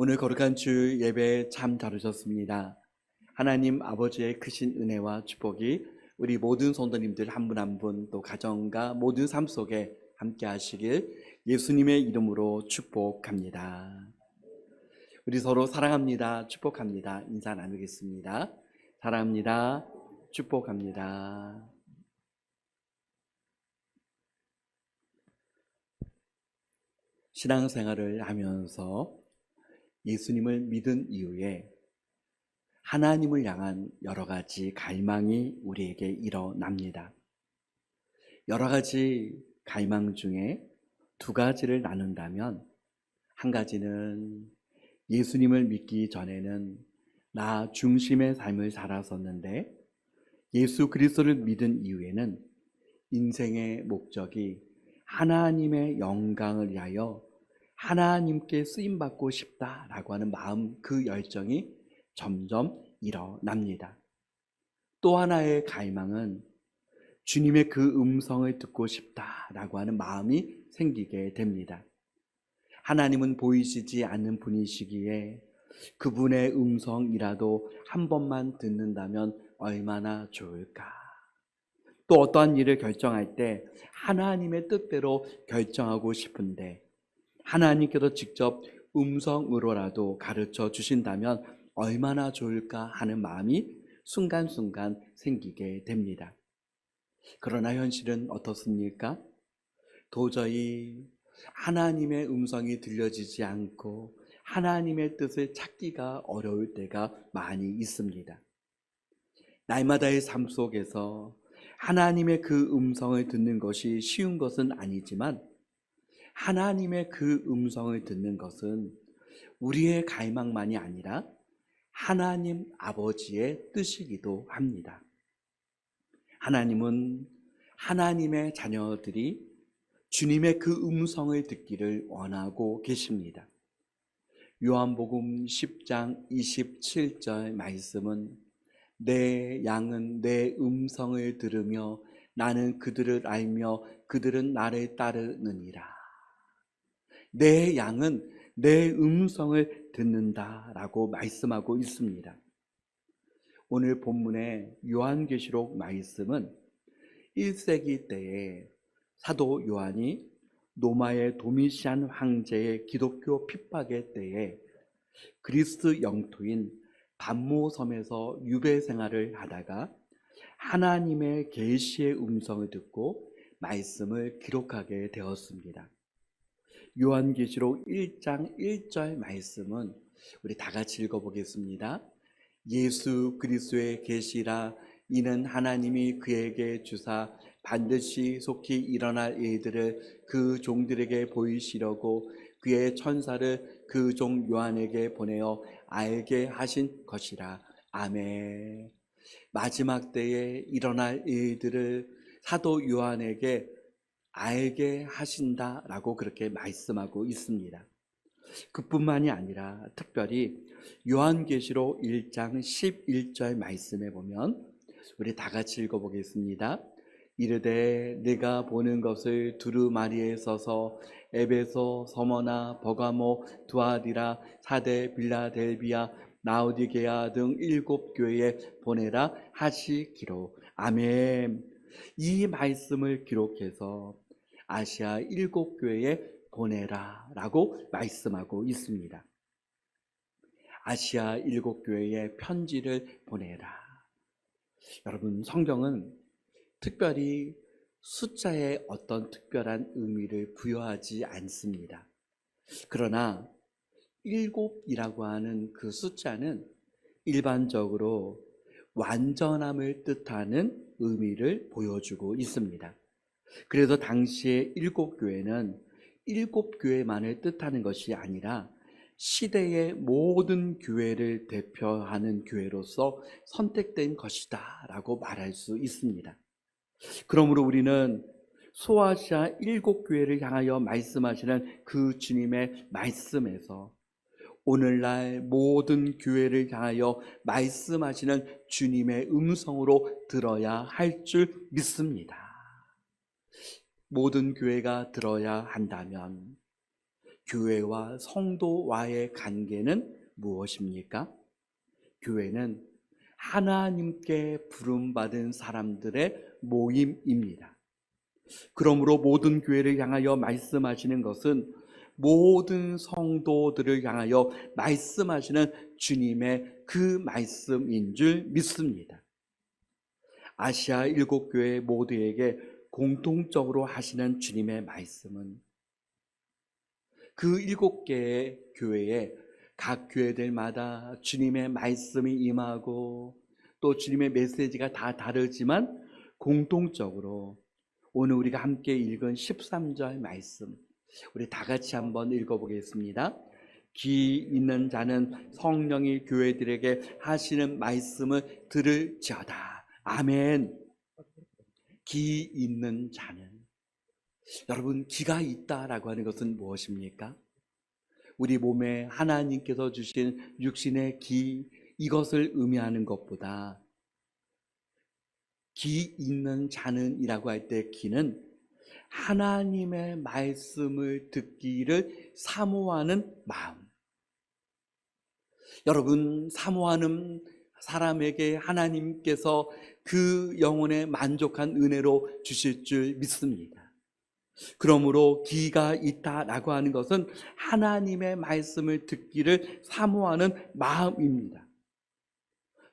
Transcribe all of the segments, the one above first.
오늘 거룩한 주 예배 참 다루셨습니다. 하나님 아버지의 크신 은혜와 축복이 우리 모든 성도님들 한 분 한 분 또 가정과 모든 삶 속에 함께 하시길 예수님의 이름으로 축복합니다. 우리 서로 사랑합니다. 축복합니다. 인사 나누겠습니다. 사랑합니다. 축복합니다. 신앙생활을 하면서 예수님을 믿은 이후에 하나님을 향한 여러 가지 갈망이 우리에게 일어납니다. 여러 가지 갈망 중에 두 가지를 나눈다면 한 가지는 예수님을 믿기 전에는 나 중심의 삶을 살았었는데 예수 그리스도를 믿은 이후에는 인생의 목적이 하나님의 영광을 위하여 하나님께 쓰임 받고 싶다라고 하는 마음 그 열정이 점점 일어납니다. 또 하나의 갈망은 주님의 그 음성을 듣고 싶다라고 하는 마음이 생기게 됩니다. 하나님은 보이시지 않는 분이시기에 그분의 음성이라도 한 번만 듣는다면 얼마나 좋을까. 또 어떠한 일을 결정할 때 하나님의 뜻대로 결정하고 싶은데 하나님께서 직접 음성으로라도 가르쳐 주신다면 얼마나 좋을까 하는 마음이 순간순간 생기게 됩니다. 그러나 현실은 어떻습니까? 도저히 하나님의 음성이 들려지지 않고 하나님의 뜻을 찾기가 어려울 때가 많이 있습니다. 날마다의 삶 속에서 하나님의 그 음성을 듣는 것이 쉬운 것은 아니지만 하나님의 그 음성을 듣는 것은 우리의 갈망만이 아니라 하나님 아버지의 뜻이기도 합니다. 하나님은 하나님의 자녀들이 주님의 그 음성을 듣기를 원하고 계십니다. 요한복음 10장 27절 말씀은 내 양은 내 음성을 들으며 나는 그들을 알며 그들은 나를 따르느니라. 내 양은 내 음성을 듣는다라고 말씀하고 있습니다. 오늘 본문의 요한계시록 말씀은 1세기 때에 사도 요한이 노마의 도미시안 황제의 기독교 핍박의 때에 그리스 영토인 반모섬에서 유배 생활을 하다가 하나님의 계시의 음성을 듣고 말씀을 기록하게 되었습니다. 요한계시록 1장 1절 말씀은 우리 다 같이 읽어보겠습니다. 예수 그리스도의 계시라 이는 하나님이 그에게 주사 반드시 속히 일어날 일들을 그 종들에게 보이시려고 그의 천사를 그 종 요한에게 보내어 알게 하신 것이라. 아멘. 마지막 때에 일어날 일들을 사도 요한에게 알게 하신다라고 그렇게 말씀하고 있습니다. 그뿐만이 아니라 특별히 요한계시록 1장 11절 말씀에 보면 우리 다 같이 읽어보겠습니다. 이르되 내가 보는 것을 두루마리에 서서 에베소, 서머나, 버가모, 두아디라, 사대, 빌라델비아, 나우디게아 등 일곱 교회에 보내라 하시기로 아멘. 이 말씀을 기록해서 아시아 일곱 교회에 보내라 라고 말씀하고 있습니다. 아시아 일곱 교회에 편지를 보내라. 여러분 성경은 특별히 숫자에 어떤 특별한 의미를 부여하지 않습니다. 그러나 일곱이라고 하는 그 숫자는 일반적으로 완전함을 뜻하는 의미를 보여주고 있습니다. 그래서 당시의 일곱 교회는 일곱 교회만을 뜻하는 것이 아니라 시대의 모든 교회를 대표하는 교회로서 선택된 것이다 라고 말할 수 있습니다. 그러므로 우리는 소아시아 일곱 교회를 향하여 말씀하시는 그 주님의 말씀에서 오늘날 모든 교회를 향하여 말씀하시는 주님의 음성으로 들어야 할 줄 믿습니다. 모든 교회가 들어야 한다면 교회와 성도와의 관계는 무엇입니까? 교회는 하나님께 부름받은 사람들의 모임입니다. 그러므로 모든 교회를 향하여 말씀하시는 것은 모든 성도들을 향하여 말씀하시는 주님의 그 말씀인 줄 믿습니다. 아시아 일곱 교회 모두에게 공통적으로 하시는 주님의 말씀은 그 일곱 개의 교회에 각 교회들마다 주님의 말씀이 임하고 또 주님의 메시지가 다 다르지만 공통적으로 오늘 우리가 함께 읽은 13절 말씀 우리 다 같이 한번 읽어보겠습니다. 귀 있는 자는 성령이 교회들에게 하시는 말씀을 들을지어다. 아멘. 귀 있는 자는 여러분 귀가 있다라고 하는 것은 무엇입니까? 우리 몸에 하나님께서 주신 육신의 기 이것을 의미하는 것보다 기 있는 자는이라고 할 때 기는 하나님의 말씀을 듣기를 사모하는 마음. 여러분 사모하는 사람에게 하나님께서 그 영혼에 만족한 은혜로 주실 줄 믿습니다. 그러므로 기가 있다라고 하는 것은 하나님의 말씀을 듣기를 사모하는 마음입니다.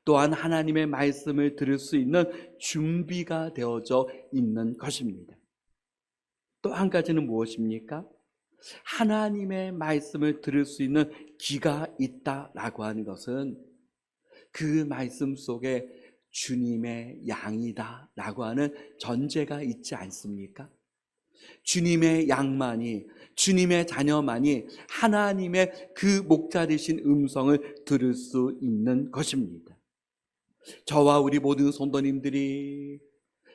또한 하나님의 말씀을 들을 수 있는 준비가 되어져 있는 것입니다. 또 한 가지는 무엇입니까? 하나님의 말씀을 들을 수 있는 귀가 있다라고 하는 것은 그 말씀 속에 주님의 양이다 라고 하는 전제가 있지 않습니까? 주님의 양만이 주님의 자녀만이 하나님의 그 목자 되신 음성을 들을 수 있는 것입니다. 저와 우리 모든 성도님들이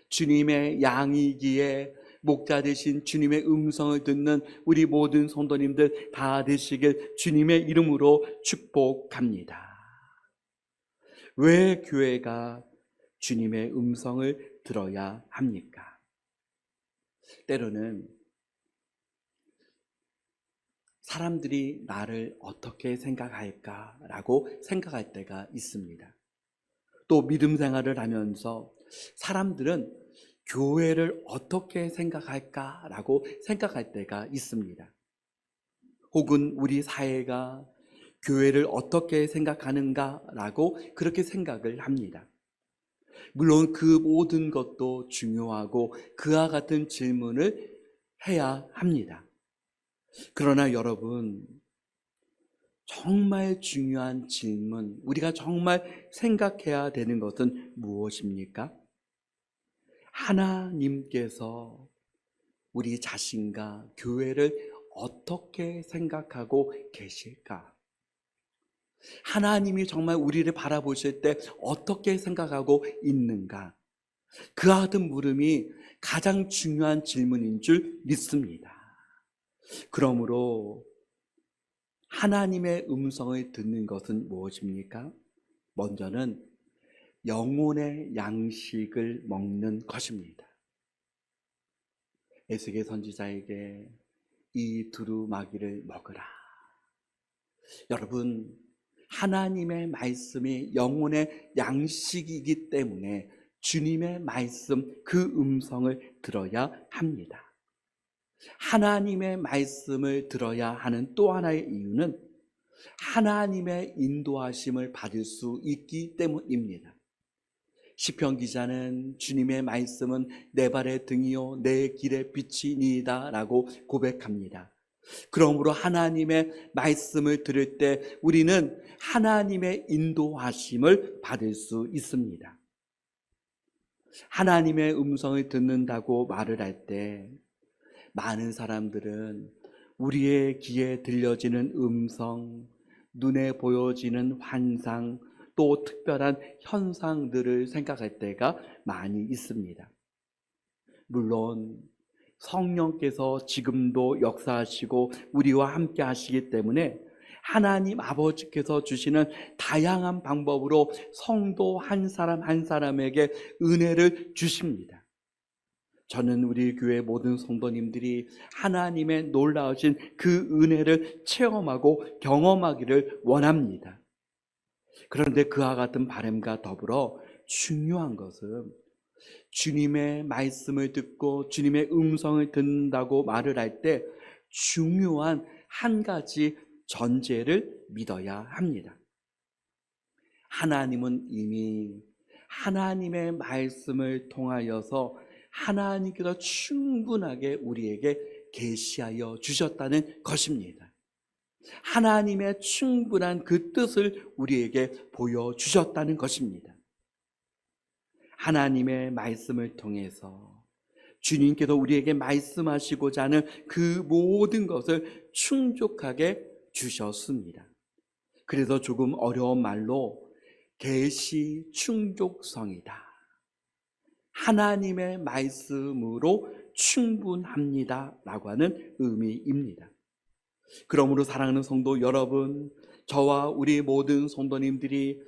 주님의 양이기에 목자 되신 주님의 음성을 듣는 우리 모든 성도님들 다 되시길 주님의 이름으로 축복합니다. 왜 교회가 주님의 음성을 들어야 합니까? 때로는 사람들이 나를 어떻게 생각할까라고 생각할 때가 있습니다. 또 믿음 생활을 하면서 사람들은 교회를 어떻게 생각할까라고 생각할 때가 있습니다. 혹은 우리 사회가 교회를 어떻게 생각하는가라고 그렇게 생각을 합니다. 물론 그 모든 것도 중요하고 그와 같은 질문을 해야 합니다. 그러나 여러분, 정말 중요한 질문, 우리가 정말 생각해야 되는 것은 무엇입니까? 하나님께서 우리 자신과 교회를 어떻게 생각하고 계실까? 하나님이 정말 우리를 바라보실 때 어떻게 생각하고 있는가? 그와 같은 물음이 가장 중요한 질문인 줄 믿습니다. 그러므로 하나님의 음성을 듣는 것은 무엇입니까? 먼저는 영혼의 양식을 먹는 것입니다. 에스겔 선지자에게 이 두루마기를 먹으라. 여러분, 하나님의 말씀이 영혼의 양식이기 때문에 주님의 말씀, 그 음성을 들어야 합니다. 하나님의 말씀을 들어야 하는 또 하나의 이유는 하나님의 인도하심을 받을 수 있기 때문입니다. 시편 기자는 주님의 말씀은 내 발의 등이요 내 길의 빛이니이다라고 고백합니다. 그러므로 하나님의 말씀을 들을 때 우리는 하나님의 인도하심을 받을 수 있습니다. 하나님의 음성을 듣는다고 말을 할 때 많은 사람들은 우리의 귀에 들려지는 음성, 눈에 보여지는 환상, 또 특별한 현상들을 생각할 때가 많이 있습니다. 물론 성령께서 지금도 역사하시고 우리와 함께 하시기 때문에 하나님 아버지께서 주시는 다양한 방법으로 성도 한 사람 한 사람에게 은혜를 주십니다. 저는 우리 교회 모든 성도님들이 하나님의 놀라우신 그 은혜를 체험하고 경험하기를 원합니다. 그런데 그와 같은 바람과 더불어 중요한 것은 주님의 말씀을 듣고 주님의 음성을 듣는다고 말을 할 때 중요한 한 가지 전제를 믿어야 합니다. 하나님은 이미 하나님의 말씀을 통하여서 하나님께서 충분하게 우리에게 계시하여 주셨다는 것입니다. 하나님의 충분한 그 뜻을 우리에게 보여주셨다는 것입니다. 하나님의 말씀을 통해서 주님께서 우리에게 말씀하시고자 하는 그 모든 것을 충족하게 주셨습니다. 그래서 조금 어려운 말로 계시 충족성이다. 하나님의 말씀으로 충분합니다. 라고 하는 의미입니다. 그러므로 사랑하는 성도 여러분, 저와 우리 모든 성도님들이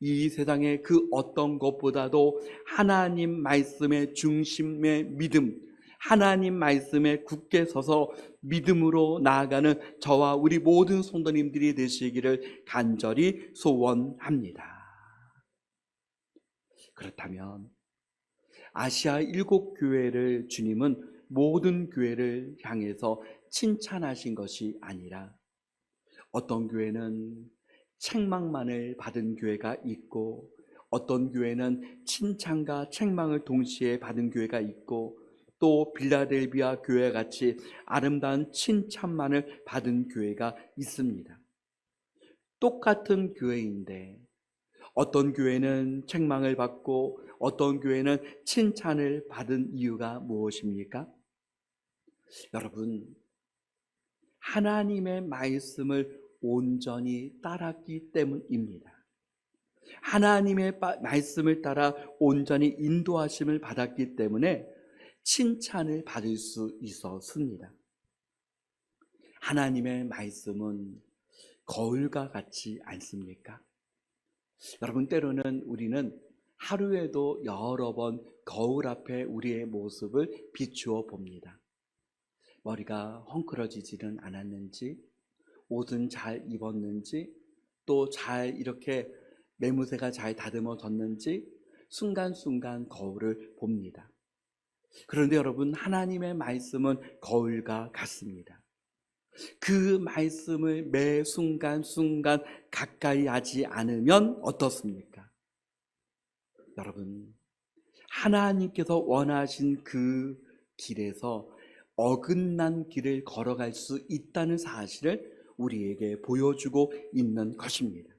이 세상의 그 어떤 것보다도 하나님 말씀의 중심의 믿음, 하나님 말씀에 굳게 서서 믿음으로 나아가는 저와 우리 모든 성도님들이 되시기를 간절히 소원합니다. 그렇다면 아시아 일곱 교회를 주님은 모든 교회를 향해서 칭찬하신 것이 아니라 어떤 교회는 책망만을 받은 교회가 있고 어떤 교회는 칭찬과 책망을 동시에 받은 교회가 있고 또 빌라델비아 교회 같이 아름다운 칭찬만을 받은 교회가 있습니다. 똑같은 교회인데 어떤 교회는 책망을 받고 어떤 교회는 칭찬을 받은 이유가 무엇입니까? 여러분, 하나님의 말씀을 온전히 따랐기 때문입니다. 하나님의 말씀을 따라 온전히 인도하심을 받았기 때문에 칭찬을 받을 수 있었습니다. 하나님의 말씀은 거울과 같지 않습니까? 여러분, 때로는 우리는 하루에도 여러 번 거울 앞에 우리의 모습을 비추어 봅니다. 머리가 헝클어지지는 않았는지, 옷은 잘 입었는지, 또 잘 이렇게 매무새가 잘 다듬어졌는지, 순간순간 거울을 봅니다. 그런데 여러분, 하나님의 말씀은 거울과 같습니다. 그 말씀을 매 순간순간 가까이 하지 않으면 어떻습니까? 여러분, 하나님께서 원하신 그 길에서 어긋난 길을 걸어갈 수 있다는 사실을 우리에게 보여주고 있는 것입니다.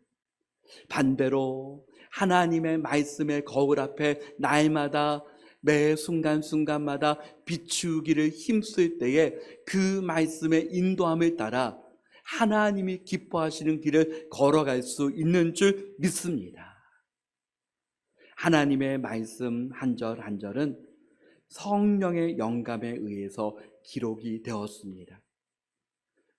반대로 하나님의 말씀의 거울 앞에 날마다 매 순간순간마다 비추기를 힘쓸 때에 그 말씀의 인도함을 따라 하나님이 기뻐하시는 길을 걸어갈 수 있는 줄 믿습니다. 하나님의 말씀 한 절 한 절은 성령의 영감에 의해서 기록이 되었습니다.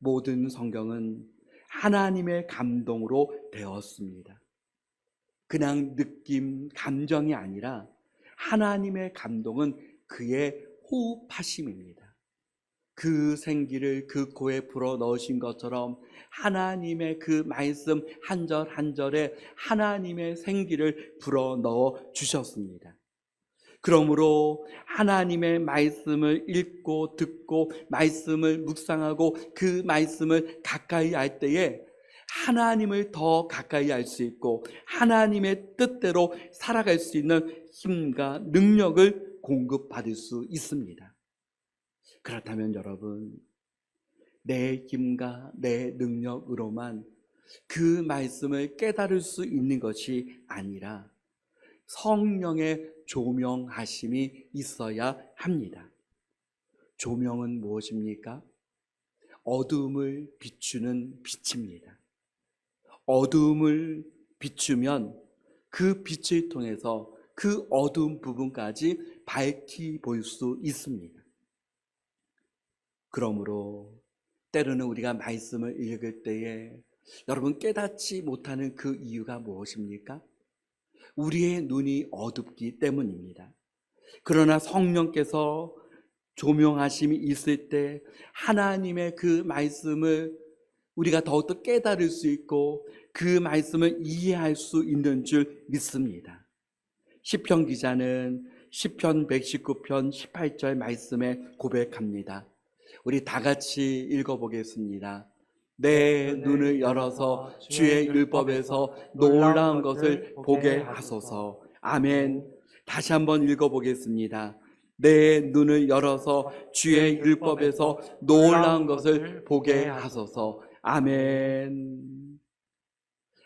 모든 성경은 하나님의 감동으로 되었습니다. 그냥 느낌, 감정이 아니라 하나님의 감동은 그의 호흡하심입니다. 그 생기를 그 코에 불어 넣으신 것처럼 하나님의 그 말씀 한 절 한 절에 하나님의 생기를 불어 넣어 주셨습니다. 그러므로 하나님의 말씀을 읽고 듣고 말씀을 묵상하고 그 말씀을 가까이 할 때에 하나님을 더 가까이 할 수 있고 하나님의 뜻대로 살아갈 수 있는 힘과 능력을 공급받을 수 있습니다. 그렇다면 여러분, 내 힘과 내 능력으로만 그 말씀을 깨달을 수 있는 것이 아니라 성령의 조명하심이 있어야 합니다. 조명은 무엇입니까? 어둠을 비추는 빛입니다. 어둠을 비추면 그 빛을 통해서 그 어두운 부분까지 밝히 볼수 있습니다. 그러므로 때로는 우리가 말씀을 읽을 때에 여러분 깨닫지 못하는 그 이유가 무엇입니까? 우리의 눈이 어둡기 때문입니다. 그러나 성령께서 조명하심이 있을 때 하나님의 그 말씀을 우리가 더욱더 깨달을 수 있고 그 말씀을 이해할 수 있는 줄 믿습니다. 시편 기자는 시편 119편 18절 말씀에 고백합니다. 우리 다 같이 읽어보겠습니다. 내 눈을 열어서 주의 율법에서 놀라운 것을 보게 하소서. 아멘. 다시 한번 읽어보겠습니다. 내 눈을 열어서 주의 율법에서 놀라운 것을 보게 하소서. 아멘.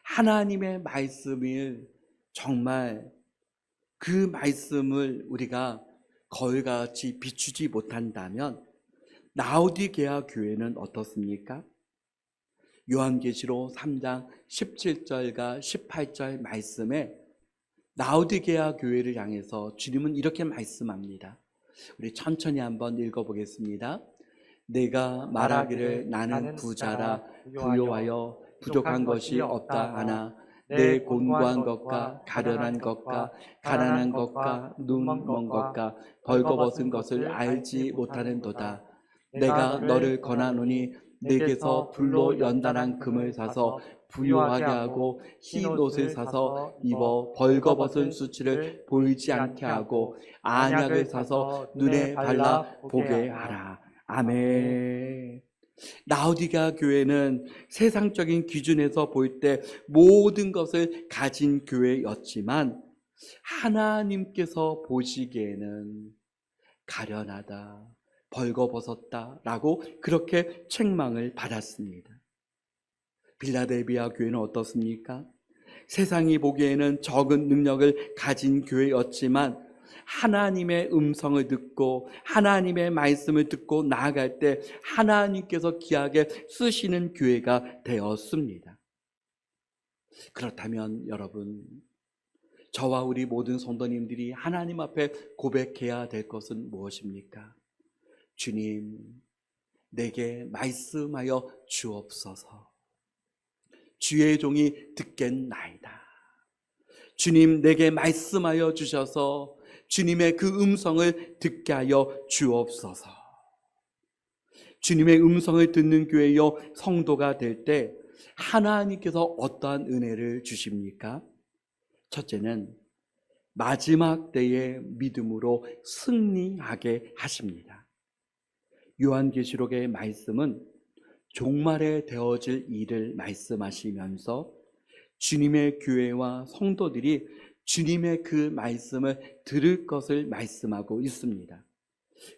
하나님의 말씀을 정말 그 말씀을 우리가 거울과 같이 비추지 못한다면 라우디게아 교회는 어떻습니까? 요한계시록 3장 17절과 18절 말씀에 라우디게아 교회를 향해서 주님은 이렇게 말씀합니다. 우리 천천히 한번 읽어보겠습니다. 내가 말하기를 나는 부자라 부요하여 부족한 것이 없다 하나 내 곤고한 것과 가련한 것과 가난한 것과 눈먼 것과 벌거벗은 것을 알지 못하는도다. 내가 너를 권하노니 내게서 불로 연단한 금을 사서 부요하게 하고 흰 옷을 사서 입어 벌거벗은 수치를 보이지 않게 하고 안약을 사서 눈에 발라 보게 하라. 아멘. 라우디가 교회는 세상적인 기준에서 볼 때 모든 것을 가진 교회였지만 하나님께서 보시기에는 가련하다, 벌거벗었다라고 그렇게 책망을 받았습니다. 빌라델비아 교회는 어떻습니까? 세상이 보기에는 적은 능력을 가진 교회였지만 하나님의 음성을 듣고 하나님의 말씀을 듣고 나아갈 때 하나님께서 귀하게 쓰시는 교회가 되었습니다. 그렇다면 여러분, 저와 우리 모든 성도님들이 하나님 앞에 고백해야 될 것은 무엇입니까? 주님, 내게 말씀하여 주옵소서. 주의 종이 듣겠나이다. 주님, 내게 말씀하여 주셔서 주님의 그 음성을 듣게 하여 주옵소서. 주님의 음성을 듣는 교회여 성도가 될 때 하나님께서 어떠한 은혜를 주십니까? 첫째는 마지막 때의 믿음으로 승리하게 하십니다. 요한계시록의 말씀은 종말에 되어질 일을 말씀하시면서 주님의 교회와 성도들이 주님의 그 말씀을 들을 것을 말씀하고 있습니다.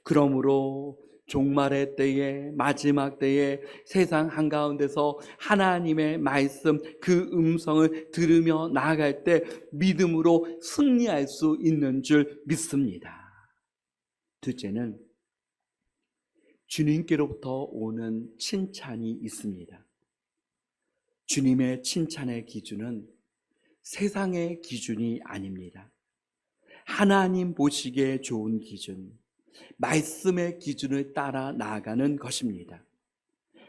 그러므로 종말의 때에 마지막 때에 세상 한가운데서 하나님의 말씀 그 음성을 들으며 나아갈 때 믿음으로 승리할 수 있는 줄 믿습니다. 둘째는 주님께로부터 오는 칭찬이 있습니다. 주님의 칭찬의 기준은 세상의 기준이 아닙니다. 하나님 보시기에 좋은 기준, 말씀의 기준을 따라 나아가는 것입니다.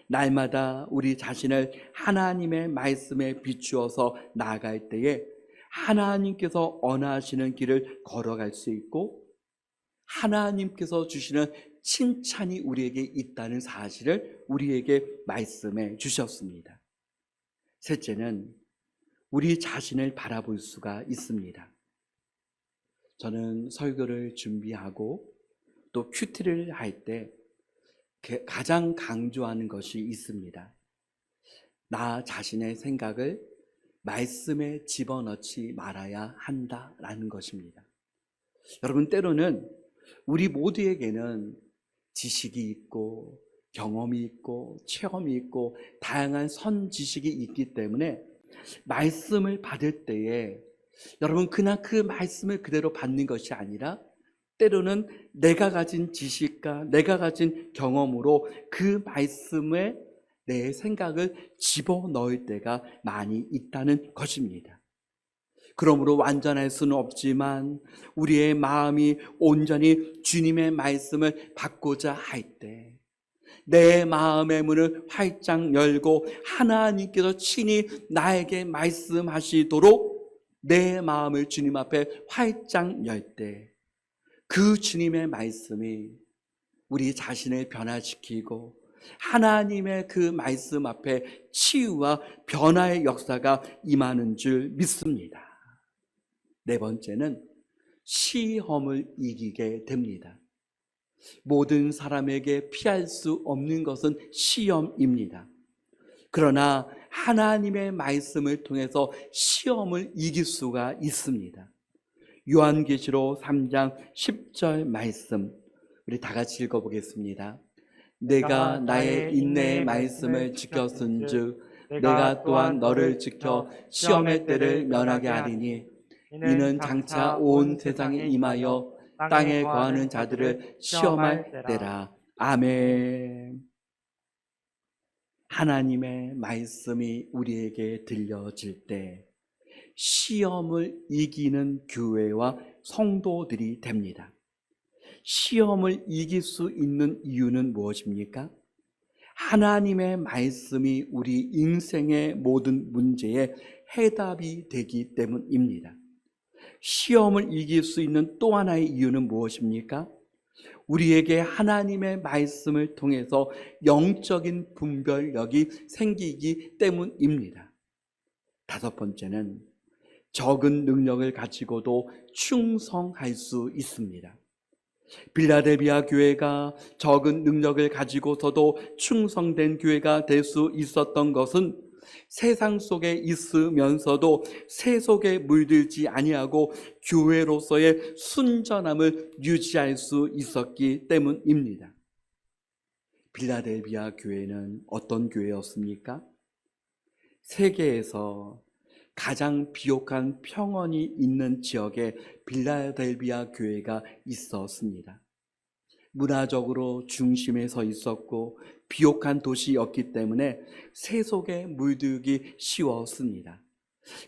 날마다 우리 자신을 하나님의 말씀에 비추어서 나아갈 때에 하나님께서 원하시는 길을 걸어갈 수 있고 하나님께서 주시는 칭찬이 우리에게 있다는 사실을 우리에게 말씀해 주셨습니다. 셋째는 우리 자신을 바라볼 수가 있습니다. 저는 설교를 준비하고 또 큐티를 할 때 가장 강조하는 것이 있습니다. 나 자신의 생각을 말씀에 집어넣지 말아야 한다라는 것입니다. 여러분, 때로는 우리 모두에게는 지식이 있고 경험이 있고 체험이 있고 다양한 선 지식이 있기 때문에 말씀을 받을 때에 여러분 그냥 그 말씀을 그대로 받는 것이 아니라 때로는 내가 가진 지식과 내가 가진 경험으로 그 말씀에 내 생각을 집어넣을 때가 많이 있다는 것입니다. 그러므로 완전할 수는 없지만 우리의 마음이 온전히 주님의 말씀을 받고자 할 때, 내 마음의 문을 활짝 열고 하나님께서 친히 나에게 말씀하시도록 내 마음을 주님 앞에 활짝 열 때, 그 주님의 말씀이 우리 자신을 변화시키고 하나님의 그 말씀 앞에 치유와 변화의 역사가 임하는 줄 믿습니다. 네 번째는 시험을 이기게 됩니다. 모든 사람에게 피할 수 없는 것은 시험입니다. 그러나 하나님의 말씀을 통해서 시험을 이길 수가 있습니다. 요한계시록 3장 10절 말씀 우리 다 같이 읽어 보겠습니다. 내가 나의 인내의 말씀을 지켰은즉 내가 또한 너를 지켜 시험의 때를 면하게 하리니 이는 장차 온 세상에 임하여 땅에 거하는 자들을 시험할 때라. 아멘. 하나님의 말씀이 우리에게 들려질 때 시험을 이기는 교회와 성도들이 됩니다. 시험을 이길 수 있는 이유는 무엇입니까? 하나님의 말씀이 우리 인생의 모든 문제에 해답이 되기 때문입니다. 시험을 이길 수 있는 또 하나의 이유는 무엇입니까? 우리에게 하나님의 말씀을 통해서 영적인 분별력이 생기기 때문입니다. 다섯 번째는 적은 능력을 가지고도 충성할 수 있습니다. 빌라델비아 교회가 적은 능력을 가지고서도 충성된 교회가 될 수 있었던 것은 세상 속에 있으면서도 새 속에 물들지 아니하고 교회로서의 순전함을 유지할 수 있었기 때문입니다. 빌라델비아 교회는 어떤 교회였습니까? 세계에서 가장 비옥한 평원이 있는 지역에 빌라델비아 교회가 있었습니다. 문화적으로 중심에 서 있었고 비옥한 도시였기 때문에 세속에 물들기 쉬웠습니다.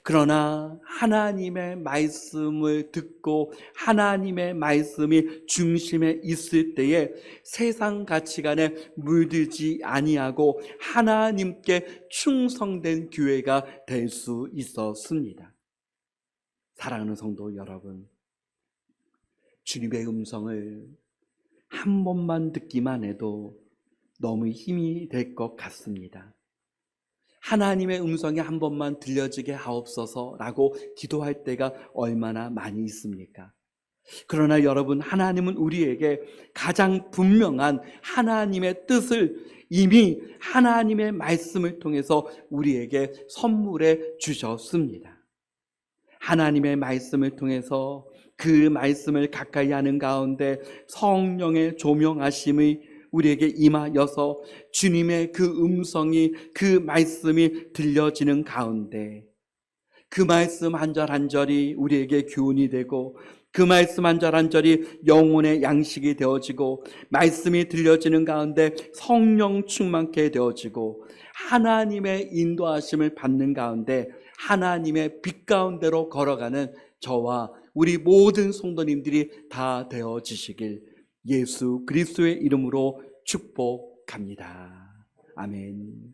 그러나 하나님의 말씀을 듣고 하나님의 말씀이 중심에 있을 때에 세상 가치관에 물들지 아니하고 하나님께 충성된 교회가 될 수 있었습니다. 사랑하는 성도 여러분, 주님의 음성을 한 번만 듣기만 해도 너무 힘이 될 것 같습니다. 하나님의 음성이 한 번만 들려지게 하옵소서라고 기도할 때가 얼마나 많이 있습니까? 그러나 여러분, 하나님은 우리에게 가장 분명한 하나님의 뜻을 이미 하나님의 말씀을 통해서 우리에게 선물해 주셨습니다. 하나님의 말씀을 통해서 그 말씀을 가까이 하는 가운데 성령의 조명하심의 우리에게 임하여서 주님의 그 음성이 그 말씀이 들려지는 가운데 그 말씀 한 절 한 절이 우리에게 교훈이 되고 그 말씀 한 절 한 절이 영혼의 양식이 되어지고 말씀이 들려지는 가운데 성령 충만케 되어지고 하나님의 인도하심을 받는 가운데 하나님의 빛 가운데로 걸어가는 저와 우리 모든 성도님들이 다 되어지시길 예수 그리스도의 이름으로 축복합니다. 아멘.